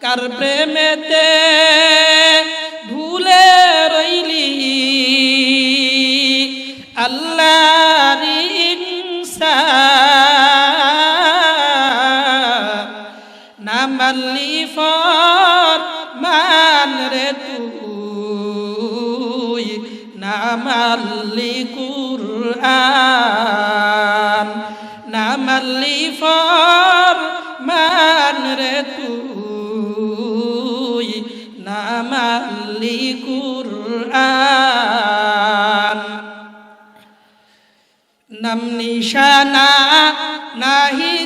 কার প্রেমেতে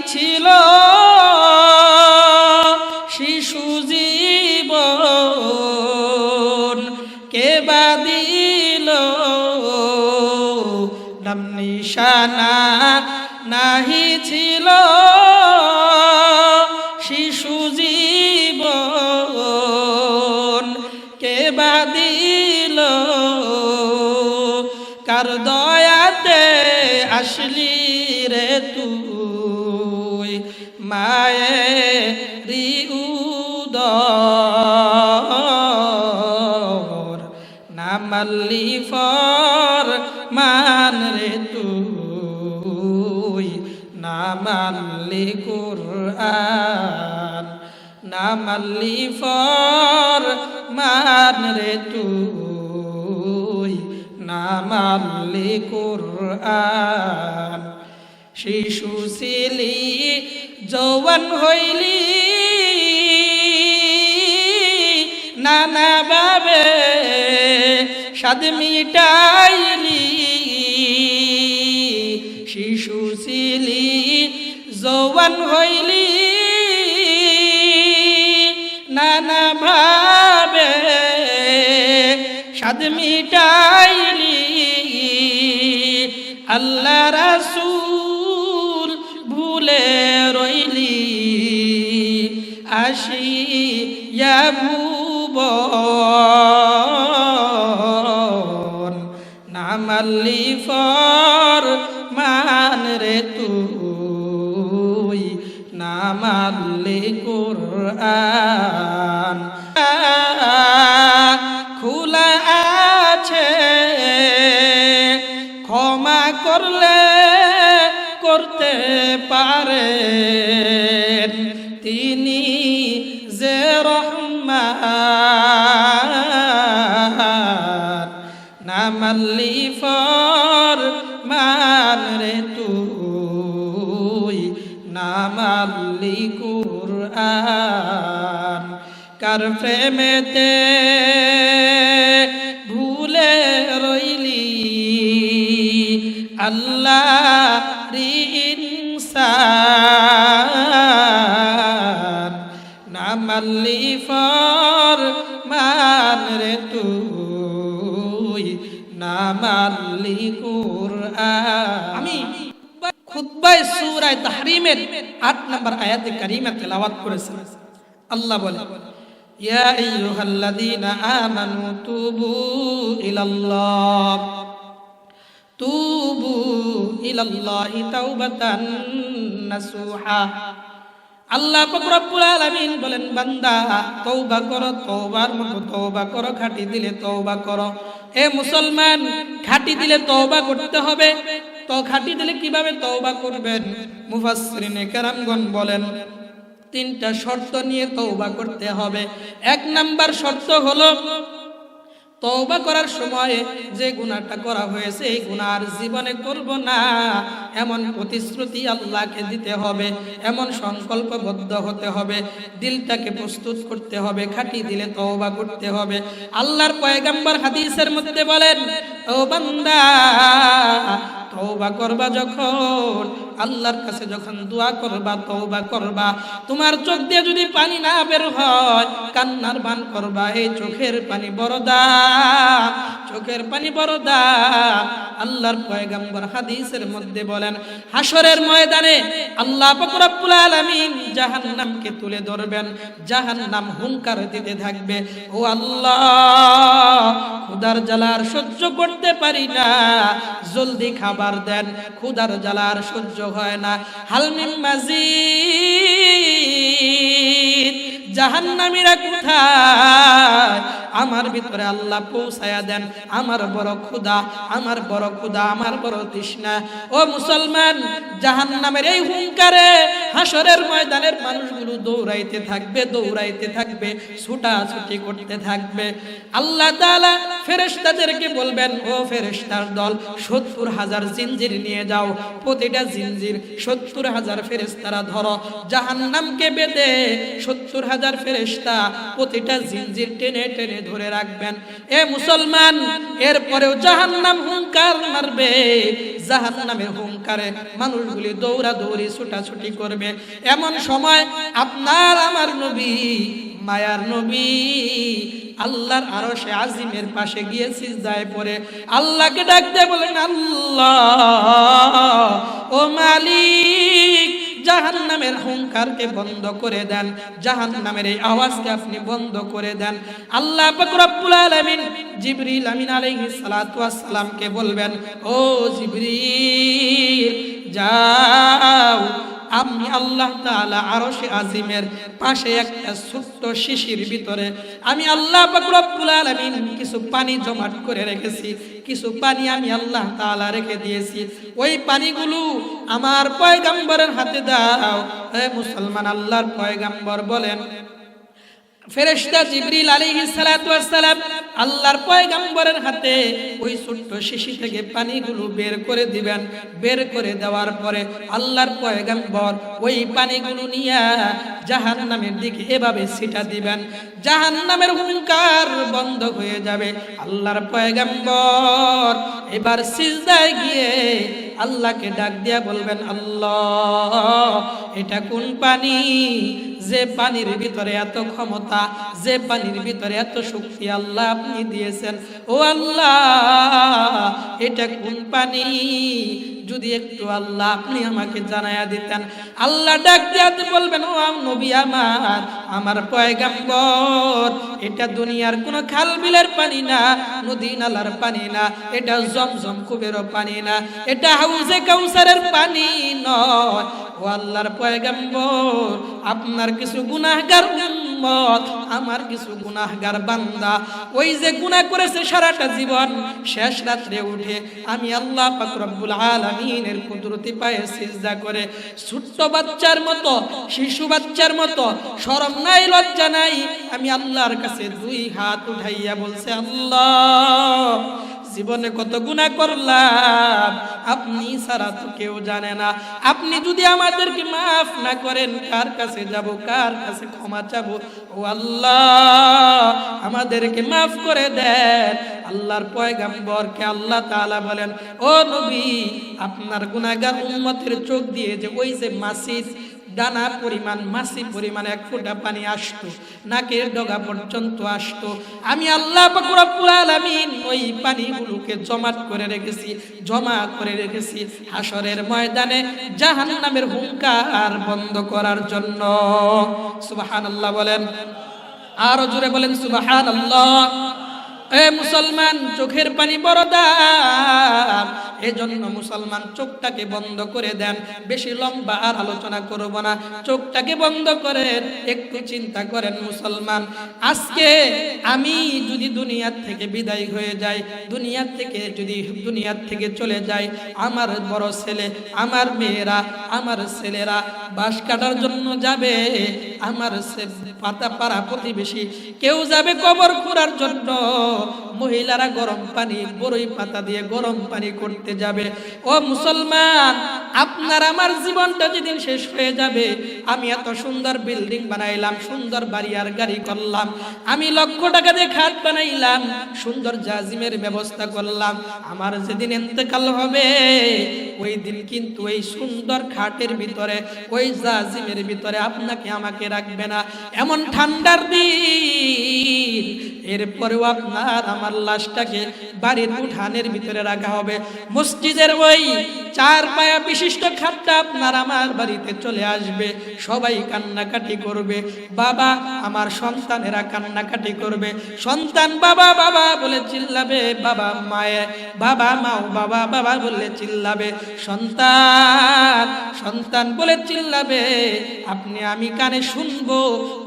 ছিল শিশু জীবন। কে বাদিল নাম নিশানা নাহি ছিল শিশু জীবন। কে বাদিল কার দয়াতে আসলি রে তুই? মায়ে রিউদর নামাল্লি ফর মান রে তুই নামাল্লি কুরআন নামাল্লি ফর মান রে তুই নামাল্লি কুরআন। শিশু ছিলি যৌবন হইলি। নানা বাবে সাদ মিটাইলি। শিশু ছিলি, যৌবন হইলি। নানা ভাবে সাদ মিটাইলি। আল্লাহ রাসূল ভুলে ভুবন নামাল্লি রহমান নামাল্লি ফর মান রে কার প্রেমেতে তাহরিমের 8 নম্বর আয়াতে তেলাওয়াত করেছি আল্লাহ বলে, ইয়া আইয়ুহাল্লাযীনা আমানু তুবু ইলাল্লাহ, তুবু ইলাল্লাহি তাওবাতান নাসুহা। আল্লাহ রব্বুল আলামিন বলেন, বান্দা, তওবা করো, তওবার মতো তওবা করো, খাঁটি দিলে তওবা করো। এ মুসলমান, খাঁটি দিলে তওবা করতে হবে। তো খাঁটি দিলে কীভাবে তওবা করবেন? মুফাসসিরিনে কেরামগণ বলেন, তিনটা শর্ত নিয়ে তওবা করতে হবে। এক নাম্বার শর্ত হলো, তওবা করার সময় যে গুনাহটা করা হয়েছে, এই গুনার জীবনে করব না। এমন প্রতিশ্রুতি আল্লাহকে দিতে হবে, এমন সংকল্পবদ্ধ হতে হবে, দিলটাকে প্রস্তুত করতে হবে খাঁটি দিলে তওবা করতে হবে। আল্লাহর পয়গাম্বর হাদিসের মধ্যে বলেন, ও বান্দা তওবা করবা যখন, আল্লাহর কাছে যখন দোয়া করবা, তওবা করবা, তোমার চোখ দিয়ে যদি পানি না বের হয়, কান্নার বান করবা, এই চোখের পানি বড় দাম চোখের পানি বড় দাম আল্লাহর পয়গাম্বর হাদিসের মধ্যে বলেন হাসরের ময়দানে আল্লাহ পাক রব্বুল আলামিন জাহান্নামকে তুলে ধরবেন, জাহান্নাম হুঙ্কার দিতে থাকবে। ও আল্লাহ, খুদার জ্বালার সহ্য করতে পারি না, জলদি খাবার দেন ক্ষুদার জ্বালার সহ্য হয় না। হালমিম মাজিদ জাহান্নামীরা কোথায়? আমার ভিতরে আল্লাহ পৌঁছায়া দেন। আমার বড় ক্ষুদা আমার বড় ক্ষুদা আমার বড় তৃষ্ণা। ও মুসলমান, জাহান্নামের এই হুঙ্কারে হাসরের ময়দানের মানুষগুলো দৌড়াইতে থাকবে দৌড়াইতে থাকবে, ছুটাছুটি করতে থাকবে। আল্লাহ তাআলা ফেরেশতাদেরকে বলবেন, ও ফেরেশতার দল, সত্তর হাজার জিনজির নিয়ে যাও। প্রতিটা জিনজির সত্তর হাজার ফেরেশতারা ধরো। জাহান্নামকে বেঁধে সত্তর হাজার ফেরেশতা প্রতিটা জিনজির টেনে টেনে ধরে রাখবেন। এ মুসলমান, এরপরেও জাহান্নাম হুঙ্কার মারবে। জাহান্নামের হুঙ্কারে মানুষগুলি দৌড়া দৌড়ি ছুটাছুটি করবে। এমন সময় আপনার আমার নবী, মায়ার নবী, আল্লাহর আরও সে আজিমের পাশে গিয়ে সিজদায় পড়ে। আল্লাহকে ডাক দিয়ে বলেন, আল্লাহ, ও মালিক জাহান্নামের হুঙ্কারকে বন্ধ করে দেন। জাহান নামের এই আওয়াজকে আপনি বন্ধ করে দেন। আল্লাহ রব্বুল আলামিন জিবরিল আমিন আলাইহিস সালাতু বলবেন, ও জিবরি যাও আমি আল্লাহ তাআলা সে আজিমের পাশে একটা ছোট্ট শিশির ভিতরে আমি আল্লাহ পাক কিছু পানি জমাট করে রেখেছি, কিছু পানি আমি আল্লাহ তাআলা রেখে দিয়েছি। ওই পানিগুলো আমার পয়গাম্বরের হাতে দাও। মুসলমান আল্লাহর পয়গাম্বর বলেন ফেরেশতা জিবরিল আলাইহিস সালাম আল্লাহর পয়গাম্বরের হাতে ওই ছোট্ট শিশি থেকে পানিগুলো বের করে দিবেন। বের করে দেওয়ার পরে আল্লাহর পয়গাম্বর ওই পানিগুলো নিয়ে জাহান্নামের দিকে এভাবে ছিটা দিবেন। জাহান্নামের হুঙ্কার বন্ধ হয়ে যাবে। আল্লাহর পয়গাম্বর এবার সিজদায় গিয়ে আল্লাহকে ডাক দিয়া বলবেন, আল্লাহ, এটা কোন পানি? যে পানির ভিতরে এত ক্ষমতা, যে পানির ভিতরে এত শক্তি আল্লাহ আপনি দিয়েছেন। ও আল্লাহ, এটা কোন পানি? যদি একটু আল্লাহ আপনি আমাকে জানাইয়া দিতেন। আল্লাহ ডাক দিয়াতে বলবেন, ও নবী আমার আমার পয়গাম্বর, এটা দুনিয়ার কোন খাল বিলের পানি না, নদী নালার পানি না, এটা জমজম কুবেরও পানি না, এটা হাউজে কাউসারের পানি নয়। ও আল্লাহর পয়গাম্বর, আপনার কিছু গুনাহগার উম্মত, আমার কিছু গুনাহগার বান্দা। ওই যে গুনাহ করেছে সারাটা জীবন, শেষ রাত্রে উঠে আমি আল্লাহ পাক রব্বুল আলামিনের কুদরতি পায়ে সিজদা করে ছোট্ট বাচ্চার মতো, শিশু বাচ্চার মতো শরম নাই, লজ্জা নাই, আমি আল্লাহর কাছে দুই হাত উঠাইয়া বলছে, আল্লাহ জীবনে কত গুণা করলাম, আপনি ছাড়া তো কেউ জানে না। আপনি যদি আমাদেরকে মাফ না করেন, কার কাছে যাব, কার কাছে ক্ষমা চাব? ও আল্লাহ, আমাদেরকে মাফ করে দেন। আল্লাহর পয়গাম্বরকে আল্লাহ তাআলা বলেন, ও নবী, আপনার গুনাহগার উম্মতের চোখ দিয়ে যে ওই যে মাসির ডানা পরিমাণ মাসি পরিমাণ, এক ফোঁটা পানি আসতো, নাকের ডগা পর্যন্ত আসতো। আমি আল্লাহ ওই পানিগুলোকে জমাট করে রেখেছি, জমা করে রেখেছি হাসরের ময়দানে জাহান্নামের হুঙ্কার বন্ধ করার জন্য। সুবাহান আল্লাহ বলেন, আরও জোরে বলেন, সুবহানাল্লাহ। এ মুসলমান, চোখের পানি বড় দাম এজন্য মুসলমান চোখটাকে বন্ধ করে দেন। বেশি লম্বা আর আলোচনা করব না। চোখটাকে বন্ধ করেন, একটু চিন্তা করেন মুসলমান। আজকে আমি যদি দুনিয়ার থেকে বিদায় হয়ে যাই, দুনিয়ার থেকে যদি দুনিয়ার থেকে চলে যাই, আমার বড় ছেলে, আমার মেয়েরা, আমার ছেলেরা বাস কাটার জন্য যাবে, আমার পাতা পাড়া প্রতিবেশী কেউ যাবে কবর খোঁড়ার জন্য। মহিলারা গরম পানি বড়ই পাতা দিয়ে গরম পানি করতে যাবে। ও মুসলমান, আপনার আমার জীবনটা যেদিন শেষ হয়ে যাবে, আমি এত সুন্দর বিল্ডিং বানাইলাম, সুন্দর বাড়ি আর গাড়ি করলাম, আমি লক্ষ টাকা দিয়ে খাট বানাইলাম, সুন্দর জাজিমের ব্যবস্থা করলাম, আমার যেদিন এতেকাল হবে, ওই দিন কিন্তু এই সুন্দর খাটের ভিতরে, ওই জাজিমের ভিতরে আপনাকে আমাকে রাখবে না। এমন ঠান্ডার দিন, এরপরেও আপনার আমার লাশটাকে বাড়ির উঠানের ভিতরে রাখা হবে। মসজিদের ওই চার পায়া বিশিষ্ট খাটটা আপনার আমার বাড়িতে চলে আসবে। সবাই কান্নাকাটি করবে। বাবা, আমার সন্তানেরা কান্নাকাটি করবে। সন্তান বাবা বাবা বলে চিল্লাবে। বাবা মায়ে, বাবা মাও, বাবা বাবা বলে চিল্লাবে। সন্তান সন্তান বলে চিল্লাবে। আপনি, আমি কানে শুনব,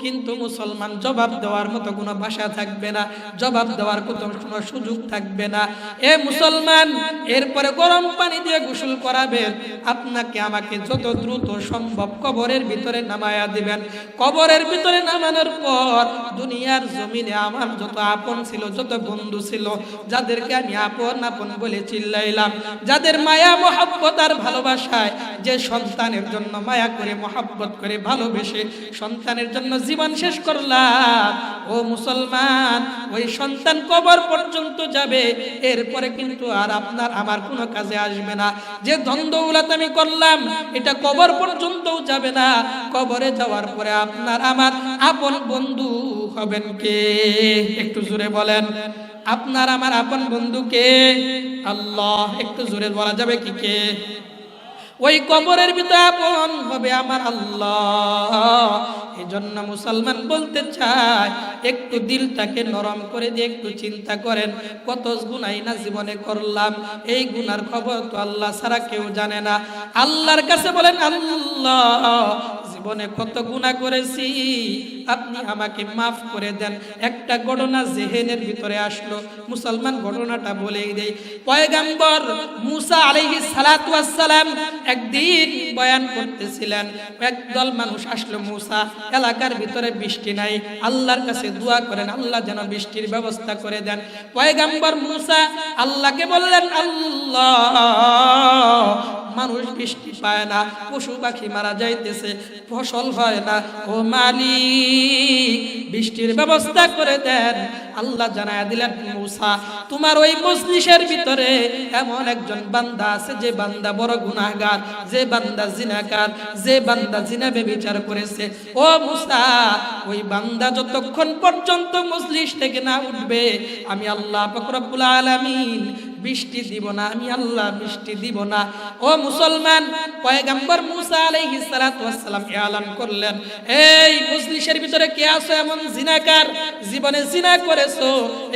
কিন্তু মুসলমান জবাব দেওয়ার মতো কোনো ভাষা থাকবে না। জবাব দেওয়ার কোনো সুযোগ থাকবে না। এ মুসলমান, এরপরে গরম পানি দিয়ে গোসল করাবেন। আপনাকে আমাকে যত দ্রুত সম্ভব কবরের ভিতরে নামায়া দিবেন। কবরের ভিতরে নামানোর পর দুনিয়ার জমিনে আমার যত আপন ছিল, যত বন্ধু ছিল, যাদেরকে আমি আপন আপন বলে চিল্লাইলাম, যাদের মায়া, মহাব্বত আর ভালোবাসায় যে সন্তানের জন্য মায়া করে, মহাব্বত করে ভালোবেসে সন্তানের জন্য জীবন শেষ করলাম। ও মুসলমান, ওই সন্তান কবর পর্যন্ত যাবে, এরপরে কিন্তু আর আপনার, আমার কোনো কাজে আসবে না। যে দ্বন্দ্বগুলাত আমি করলাম, এটা কবর পর্যন্তও যাবে না। কবরে যাওয়ার পরে আপনার আমার আপন বন্ধু হবেন কে? একটু জোরে বলেন। আপনার আমার আপন বন্ধুকে আল্লাহ, একটু জোরে বলা যাবে কি কে? ওই কবরের ভিতরে আপন হবে আমার আল্লাহ। এই জন্য মুসলমান বলতে চায়, একটু দিলটাকে নরম করে দিয়ে একটু চিন্তা করেন, কত গুণাই না জীবনে করলাম, এই গুনার খবর তো আল্লাহ সারা কেউ জানে না। আল্লাহর কাছে বলেন, আল্লাহ জীবনে কত গুণা করেছি, আপনি আমাকে মাফ করে দেন। একটা ঘটনা জেহেনের ভিতরে আসলো। মুসলমান ঘটনাটা বলেই দেই। পয়গাম্বর মুসা আলাইহি সালাতু ওয়াসসালাম একদিন বয়ান করতেছিলেন, একদল মানুষ আসলো মুসা, এলাকার ভিতরে বৃষ্টি নাই, আল্লাহর কাছে দোয়া করেন, আল্লাহ যেন বৃষ্টির ব্যবস্থা করে দেন। পয়গাম্বর মুসা আল্লাহকে বললেন, আল্লাহ বৃষ্টি পায় না, পশু পাখি মারা যাইতেছে, ফসল হয় না। ও মালিক, বৃষ্টির ব্যবস্থা করে দেন। আল্লাহ জানায় দিলেন, মুসা, তোমার ওই মজলিসের ভিতরে এমন একজন বান্দা আছে, যে বান্দা বড় গুনাহগার, যে বান্দা জিনাকার, যে বান্দা জিনা বেবিচার করেছে। ও মুসা, ওই বান্দা যতক্ষণ পর্যন্ত মজলিস থেকে না উঠবে, আমি আল্লাহ পাক রব্বুল আলামিন বৃষ্টি দিব না, আমি আল্লাহ বৃষ্টি দিব না। ও মুসলমান, পয়গাম্বর মুসা আলাইহিস সালাতু ওয়াসসালাম এলান করলেন, এই মজলিসের ভিতরে কে আছো এমন জিনাকার? জীবনে জিনা করেছ?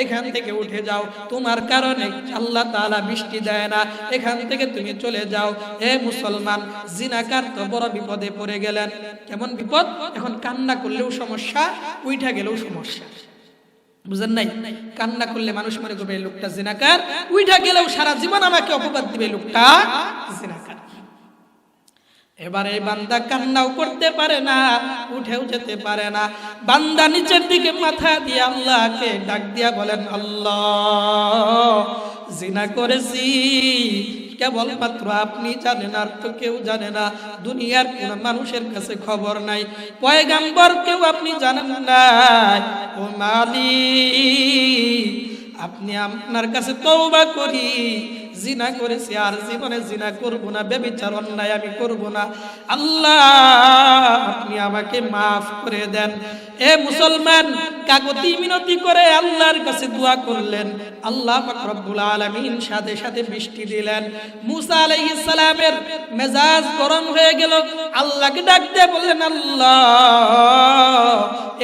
এখান থেকে উঠে যাও। তোমার কারণে আল্লাহ তাআলা বৃষ্টি দেয় না। এখান থেকে তুমি চলে যাও। এ মুসলমান, জিনাকার তো বড় বিপদে পড়ে গেলেন। কেমন বিপদ? এখন কান্না করলেও সমস্যা, উইঠা গেলেও সমস্যা। বুঝেন নাই? কান্না করলে মানুষ মনে করবে লোকটা জিনাকার। উইঠা গেলেও সারা জীবন আমাকে অপবাদ দিবে লোকটা জিনাকার। এবার বান্দা কান্নাও করতে পারে না, উঠেও যেতে পারে না। বান্দা নিচের দিকে মাথা দিয়ে আল্লাহকে ডাক দিয়া বলেন, আল্লাহ, জিনা করেছি কেবলমাত্র আপনি জানেন আর তো কেউ জানে না। দুনিয়ার কোন মানুষের কাছে খবর নাই। পয়গাম্বর কেউ আপনি জানেন না ও মালিক, আপনি আপনার কাছে তৌবা করি। জিনা করেছি আর জীবনে জিনা করব না বেবিচার অন্যায় আমি করব না। আল্লাহ, আপনি আমাকে মাফ করে দেন। এ মুসলমান, কাগতি মিনতি করে আল্লাহর কাছে দোয়া করলেন। আল্লাহ রব্বুল আলামিন সাথে সাথে বৃষ্টি দিলেন। মুসা আলাইহিস সালামের মেজাজ গরম হয়ে গেল। আল্লাহকে ডাক দিয়ে বললেন, আল্লাহ,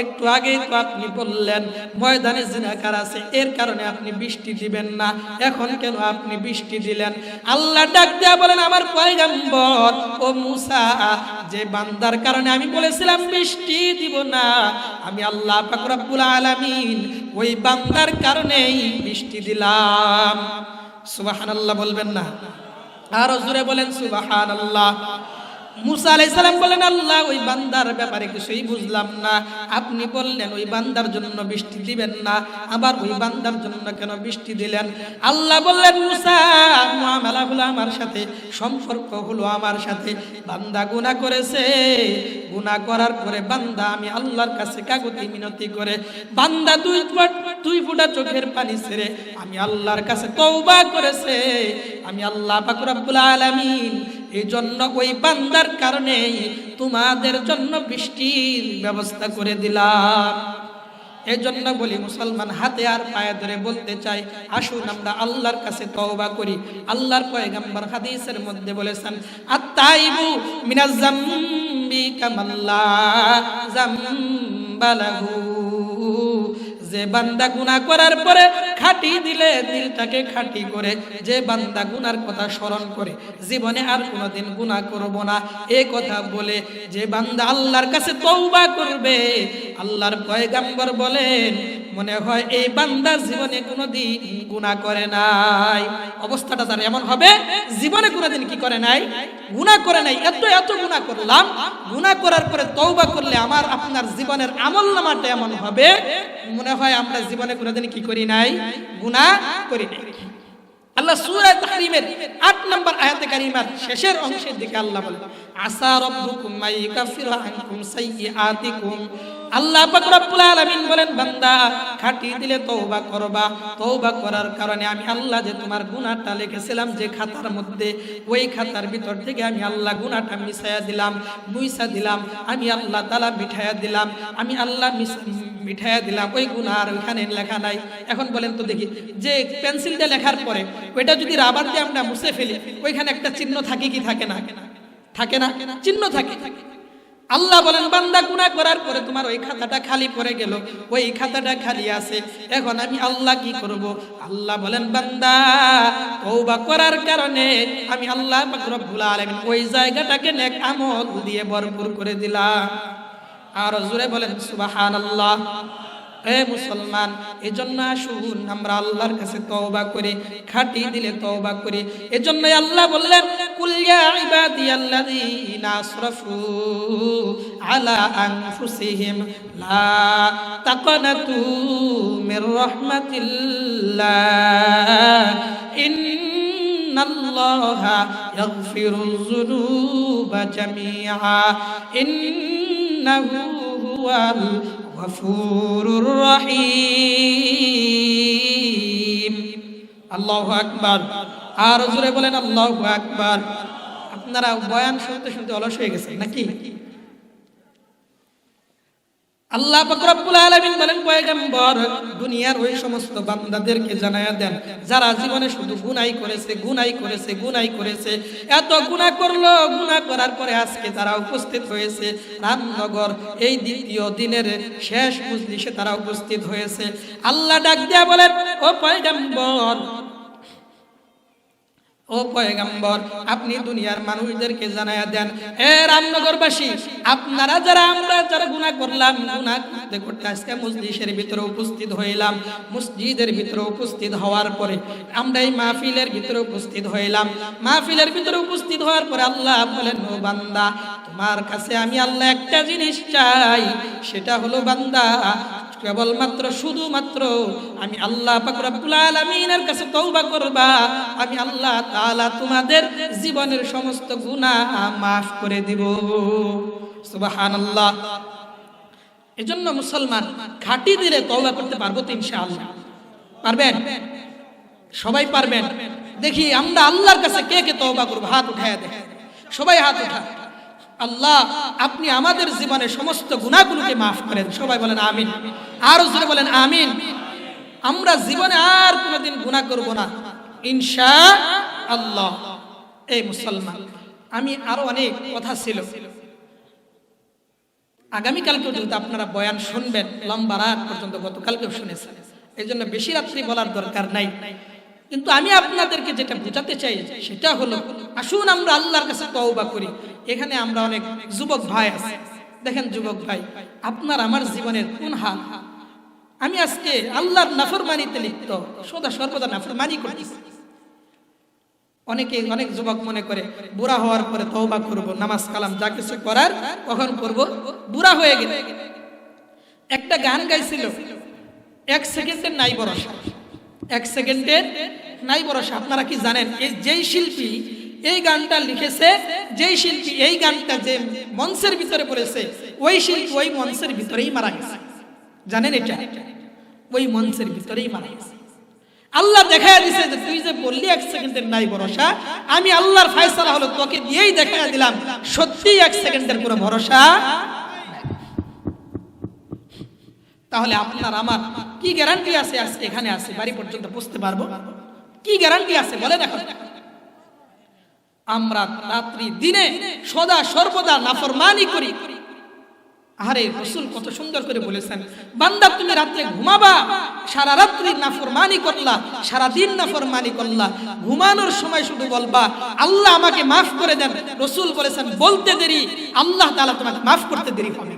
একটু আগেই তো আপনি বললেন, ময়দানে জিনাকার আছে, এর কারণে আপনি বৃষ্টি দিবেন না। এখন কেন আপনি বৃষ্টি দিলেন? আল্লাহ ডাক দেয়া বলেন আমার পয়গাম্বর, ও মুসা, যে বান্দার কারণে আমি বলেছিলাম বৃষ্টি দিব না, আমি আল্লাহ পাক রব্বুল আলামিন ওই বান্দার কারণেই বৃষ্টি দিলাম। সুবহানাল্লাহ বলবেন না। আরও জোরে বলেন সুবহানাল্লাহ। বলেন, আল্লাহ বান্দার ব্যাপারে কিছুই বুঝলাম না। আপনি বললেন, ওই বান্দার জন্য বৃষ্টি দিবেন না। ওই বান্দার জন্য কেন বৃষ্টি দিলেন? আল্লাহ বললেন আমার সাথে সম্পর্ক হলো আমার সাথে। বান্দা গুনাহ করেছে। গুনাহ করার পরে বান্দা, আমি আল্লাহর কাছে কাগতি মিনতি করে, বান্দা দুই দুই ফুটা চোখের পানি ছেড়ে, আমি আল্লাহর কাছে তওবা করেছে। আমি আল্লাহ পাক রব্বুল আলামিন এই জন্য ওই বান্দার কারণে তোমাদের জন্য বৃষ্টির ব্যবস্থা করে দিলাম। এই জন্য বলি, মুসলমান হাতে আর পায়ে ধরে বলতে চাই, আসুন আমরা আল্লাহর কাছে তওবা করি। আল্লাহর পয়গাম্বর হাদিসের মধ্যে বলেছেন, আত্তাইবু মিনাজ জামবি কামাল্লা জামবালাহু। যে বান্দা গুনাহ করার পরে খাটি দিলে দিলটাকে খাটি করে, যে বান্দা গুনার কথা স্মরণ করে, জীবনে আর কোনোদিন গুনাহ করব না। এ কথা বলে যে বান্দা আল্লাহর কাছে তৌবা করবে, আল্লাহর পয়গাম্বর বলেন, মনে হয় এই বান্দা জীবনে কোনোদিন গুনাহ করে নাই। অবস্থাটা তার এমন হবে, জীবনে কোনোদিন কি করে নাই? গুনাহ করে নাই। এত এত গুনাহ করলাম। গুনাহ করার পরে তৌবা করলে আমার আপনার জীবনের আমল নামাটা এমন হবে মনে হয় আমরা জীবনে কোনোদিন কি করি নাই? গুণা করি নাই। আল্লাহ সূরা তাহরিমের 8 নম্বর আয়াতে কারিমার শেষের অংশের দিকে আল্লাহ বলেন আসা রাব্বুকুম মাইকাফিরু আনকুম সাইয়্যাতিকুম। আল্লাহ বলেন, বান্দা খাটি দিলে তওবা করবা। তওবা করার কারণে আমি আল্লাহ যে তোমার গুনাহটা লিখেছিলাম, যে খাতার মধ্যে, ওই খাতার ভিতর থেকে আমি আল্লাহ গুনাহটা মিশায়া দিলাম মুইসা দিলাম, আমি আল্লাহ তাআলা মিঠায়া দিলাম, আমি আল্লাহ মিঠায়া দিলাম। ওই গুনার ওইখানে লেখা নাই। এখন বলেন তো দেখি, যে পেন্সিল দিয়ে লেখার পরে, ওইটা যদি রাবার দিয়ে আমরা মুছে ফেলি, ওইখানে একটা চিহ্ন থাকে কি থাকে না? থাকে না? চিহ্ন থাকে। আল্লাহ বলেন, বান্দা গুনাহ করার পরে তোমার ওই খাতাটা খালি পড়ে গেল। ওই খাতাটা খালি আছে। এখন আমি আল্লাহ কি করব? আল্লাহ বলেন, বান্দা, তওবা করার কারণে আমি আল্লাহ রব্বুল আলামিন ওই জায়গাটাকে নেক আমল দিয়ে ভরপুর করে দিলাম। আর জোরে বলেন, সুবহানাল্লাহ। এ মুসলমান, এজন্য আসুন, আমরা আল্লাহর কাছে তওবা করি, খাটি দিলে তওবা করি। এজন্য আল্লাহ বললেন, কুল ইয়া ইবাদিয়াল্লাযীনা আসরাফু আলা আনফুসিহিম, লা তাকনাতু মির রাহমাতিল্লাহ যুনুবা জামিআ, ইন্নাহু হুয়াল গফুরুর রহিম। আল্লাহ আকবার। আর জোরে বলেন আল্লাহ আকবার। আপনারা বয়ান শুনতে শুনতে অলস হয়ে গেছেন নাকি? আল্লাহ পাক রব্বুল আলামিন বলেন, পয়গম্বর, দুনিয়ার ওই সমস্ত বান্দাদেরকে জানায়া দেন, যারা জীবনে শুধু গুনাই করেছে গুনাই করেছে গুনাই করেছে, এত গুনাহ করল, গুনাহ করার পরে আজকে তারা উপস্থিত হয়েছে, রামনগর, এই দ্বিতীয় দিনের শেষ মজলিসে তারা উপস্থিত হয়েছে। আল্লাহ ডাক দিয়া বলেন, ও পয়গম্বর ও পয়গাম্বর, আপনি দুনিয়ার মানুষদেরকে জানায়া দেন, এ রামনগরবাসী, আপনারা যারা আমরা যারা গুনাহ করলাম, গুনাহ করতে করতে আজকে মসজিদের ভিতরে উপস্থিত হইলাম, মসজিদের ভিতরে উপস্থিত হওয়ার পরে আমরা এই মাহফিলের ভিতরে উপস্থিত হইলাম। মাহফিলের ভিতরে উপস্থিত হওয়ার পরে আল্লাহ বলেন, ও বান্দা, তোমার কাছে আমি আল্লাহ একটা জিনিস চাই, সেটা হলো বান্দা কেবলমাত্র, শুধুমাত্র আমি আল্লাহ পাক রব্বুল আলামিনের কাছে তওবা করবা। আমি আল্লাহ তাআলা তোমাদের জীবনের সমস্ত গুনাহ মাফ করে দিব। সুবহানাল্লাহ। এজন্য মুসলমান খাঁটি দিলে তৌবা করতে পারব তো ইনশাআল্লাহ। পারবেন? সবাই পারবেন? দেখি আমরা আল্লাহর কাছে কে কে তৌবা করব? হাত উঠায় দেখ সবাই হাত উঠা আল্লাহ, আপনি আমাদের জীবনে সমস্ত গুণাগুলোকে মাফ করেন সবাই বলেন আমিন। আরও জোরে বলেন আমিন। আমরা জীবনে আর কোনোদিন গুণা করব না। ইনশা আল্লাহ। এই মুসলমান, আমি আরও অনেক কথা ছিল। আগামীকাল পর্যন্ত আপনারা বয়ান শুনবেন, লম্বা রাত পর্যন্ত গতকালকেও শুনেছেন এই জন্য বেশি রাত্রি বলার দরকার নাই। কিন্তু আমি আপনাদেরকে যেটা বোঝাতে চাই, সেটা হলো, আসুন আমরা আল্লাহর কাছে তওবা করি। এখানে আমরা অনেক যুবক ভাই আছে। দেখেন যুবক ভাই, আপনার আমার জীবনের কোন হাল? আমি আজকে আল্লাহর নাফরমানিতে লিপ্ত, সদা সর্বদা নাফরমানি করতেছি। অনেকে অনেক যুবক মনে করে, বুড়া হওয়ার পরে তওবা করব, নামাজ কালাম, যা কিছু করার কখন করব? বুড়া হয়ে গেলে। একটা গান গাইছিল, এক সেকেন্ডের নাই ভরসা। এক সেকেন্ডের নাই ভরসা, আপনারা কি জানেন? এই যেই শিল্পী এই গানটা লিখেছে, যেই শিল্পী এই গানটা যে মঞ্চের ভিতরে পড়েছে, ওই শিল্পী ওই মঞ্চের ভিতরেই মারা গেছে। জানেন এটা? ওই মঞ্চের ভিতরেই মারা গেছে। আল্লাহ দেখা দিছে যে তুই যে বললি এক সেকেন্ডের নাই ভরসা, আমি আল্লাহর ফায়সালা হলো তোকে দিয়েই দেখা দিলাম সত্যি এক সেকেন্ডের কোনো ভরসা তাহলে আপনার, আমার কি গ্যারান্টি আছে আজকে এখানে আছে বাড়ি পর্যন্ত বুঝতে পারব? কি গ্যারান্টি আছে? বলেন এখন আমরা রাত্রি দিনে সদা সর্বদা নাফরমানি করি। আরে রসুল কত সুন্দর করে বলেছেন, বান্দা, তুমি রাত্রে ঘুমাবা, সারা রাত্রি নাফরমানি করলা, সারা দিন নাফরমানি করলা, ঘুমানোর সময় শুধু বলবা, আল্লাহ আমাকে মাফ করে দেন। রসুল বলেছেন, বলতে দেরি, আল্লাহ তাআলা তোমাকে মাফ করতে দেরি হবে।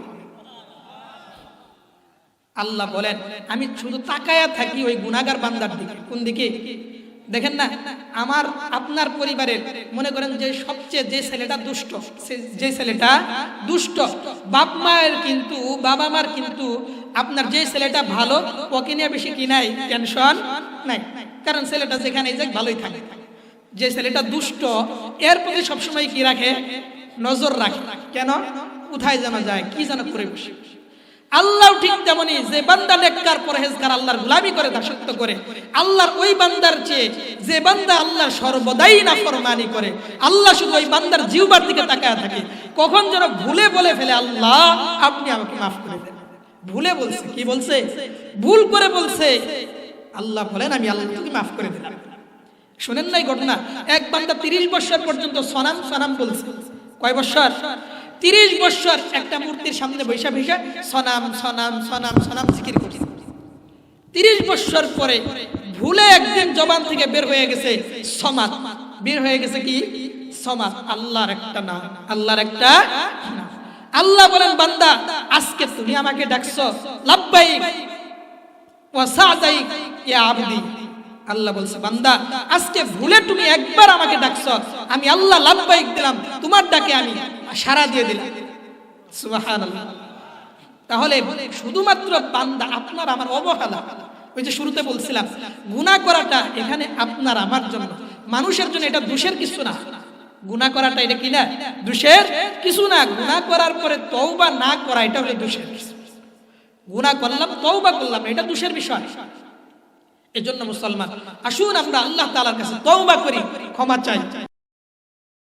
আল্লাহ বলেন, আমি শুধু তাকায়া থাকি ওই গুনাগার বান্দার দিকে। কোন দিকে? দেখেন না, আমার, আপনার পরিবারের, মনে করেন যে সবচেয়ে যে ছেলেটা দুষ্ট যে ছেলেটা দুষ্ট, বাপ মায়ের কিন্তু, বাবা মার কিন্তু আপনার যে ছেলেটা ভালো, ওকে নিয়ে বেশি কি নাই টেনশন নাই। কারণ ছেলেটা যেখানে যাক ভালোই থাকে। যে ছেলেটা দুষ্ট, এর প্রতি সবসময় কি রাখে? নজর রাখে। কেন? কোথায় জানা যায়, কি যেন করে আল্লাহ ঠিক তেমনি যে বান্দা নেককার, পরহেজগার আল্লাহর গোলামি করে, দাসত্ব করে, আল্লাহর ওই বান্দার চেয়ে যে বান্দা আল্লাহর সর্বদাই না ফরমানি করে, আল্লাহ শুধু ওই বান্দার জিউবার দিকে তাকায় থাকে। কখন যেন ভুলে বলে ফেলে, আল্লাহ, আপনি আমাকে মাফ করে দেন। ভুলে বলছে, কি বলছে? ভুল করে বলছে, আল্লাহ বলেন, আমি আল্লাহ তোকে মাফ করে দিলাম। শোনেন নাই ঘটনা? এক বান্দা তিরিশ বছর পর্যন্ত সনাম সনাম বলছে। কয় বছর? তিরিশ বছর একটা মূর্তির সামনে বৈশা বৈশা সনাম সনাম সনাম সনাম জিকির করছে তিরিশ বছর পরে ভুলে একদিন জবান থেকে বের হয়ে গেছে সমাদ বের হয়ে গেছে কি? সমাদ আল্লাহর একটা নাম, আল্লাহর একটা আল্লাহ বলেন, বান্দা, আজকে তুমি আমাকে ডাকছো, লাব্বাইক ওয়া সাদাইক ইয়া আবদি। আল্লাহ বলছে, বান্দা, আজকে ভুলে তুমি একবার আমাকে ডাকছো। আমি আল্লাহ লাব্বাইক দিলাম, তোমার ডাকে আমি। সারা দিয়ে দিলাম তাহলে শুধুমাত্র বান্দা আপনার আমার অবহেলা। ওই যে শুরুতে বলছিলাম, গুনাহ করাটা এখানে আপনার আমার জন্য। মানুষের জন্য এটা দোষের কিছু না। গুনাহ করাটা এটা কি না? দোষের কিছু না। গুনাহ করার পরে তওবা না করা এটা হলো দোষের গুনাহ করলাম, তওবা করলাম, এটা দোষের বিষয়। এজন্য মুসলমান, আসুন আমরা আল্লাহ তাআলার কাছে তওবা করি, ক্ষমা চাই।